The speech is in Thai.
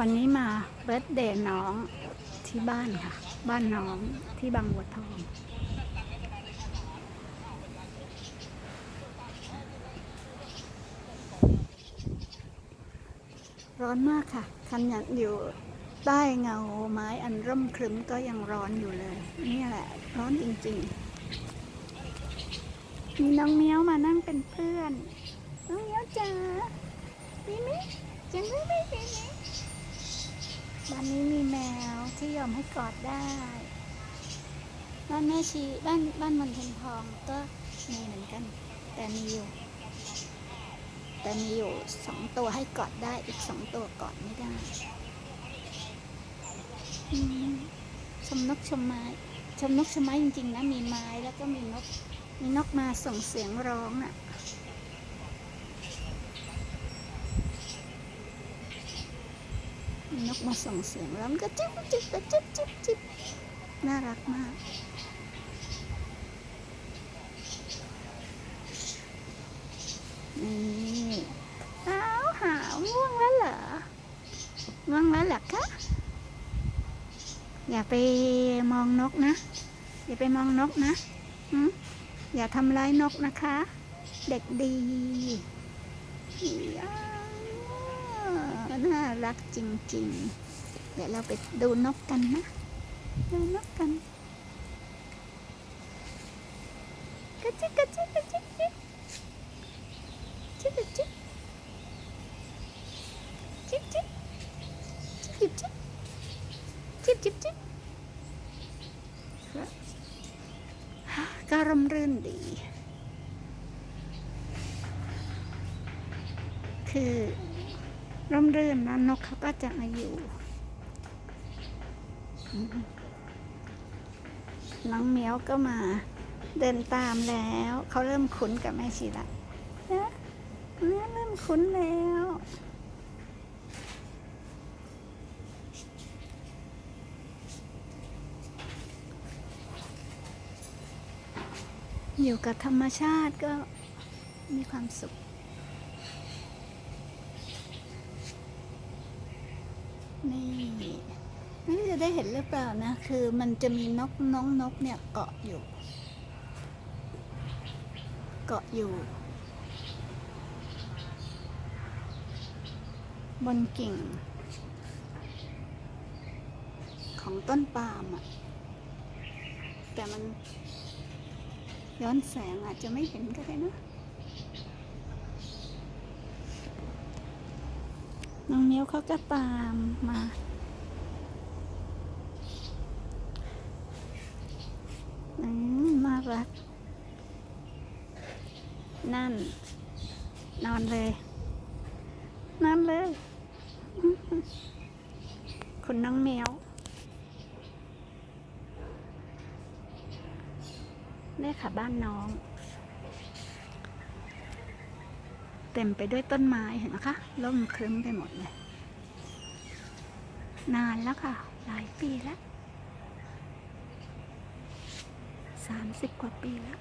วันนี้มาเบิร์ตเดย์น้องที่บ้านค่ะ บ้านน้องที่บางบัวทองร้อนมากค่ะคันยันอยู่ใต้เงาไม้อันร่มครึ้มก็ยังร้อนอยู่เลย นี่แหละ ร้อนจริงๆ มีน้องเมี้ยวมานั่งเป็นเพื่อน น้องเมียวจ๋ามีไหมจังไม่ไม่มีไหมบ้านนี้มีแมวที่ย อมให้กอดได้ บ้านแม่ชีบ้านบ้านมันเทนทองก็มีเหมือนกัน แต่มีอยู่ แต่มีอยู่สองตัวให้กอดได้ อีกสองตัวกอดไม่ได้ชมนกชมไม้ชมนกชมไม้จริงๆนะมีไม้แล้วก็มีนกมีนกมาส่งเสียงร้องอะ นกมาส่งเสียงร้องก็จิ๊บจิ๊บก็จิ๊บจิ๊บจิ๊บน่ารักมากนี่หาวหาวง่วงแล้วเหรอง่วงแล้วเหรอคะอย่าไปมองนกนะ อย่าไปมองนกนะอย่าทำร้ายนกนะคะ เด็กดีอย่า รักจริง ๆ เดี๋ยวเราไปดูนกกันนะ ดูนกกันกระจิกกระจิกกระจิกกระจิกจิ๊บจิ๊บจิ๊บจิ๊บจิ๊บจิ๊บจิ๊บจิ๊บจิ๊บก็ร่มรื่นดี คือ ร่มรื่นนะนกเขาก็จะมาอยู่ น้องเหมียวก็มา เดินตามแล้ว เขาเริ่มคุ้นกับแม่ชีละนะเนื้อเริ่มคุ้นแล้วอยู่กับธรรมชาติก็มีความสุข นี่ไม่รู้จะได้เห็นหรือเปล่านะ คือมันจะมีนกน้องนกเนี่ยเกาะอยู่ เกาะอยู่ บนกิ่ง ของต้นปาล์มอะแต่มันย้อนแสงอาจจะไม่เห็นก็ได้นะ น้องเมียวเขาก็ตามมา อืมน่ารัก นั่น นอนเลย นั่นเลย คุณน้องแมวนี่ค่ะบ้านน้อง เต็มไปด้วยต้นไม้เห็นไหมคะร่มครึ้มไปหมดเลย นานแล้วค่ะ หลายปีแล้วสามสิบกว่าปีแล้ว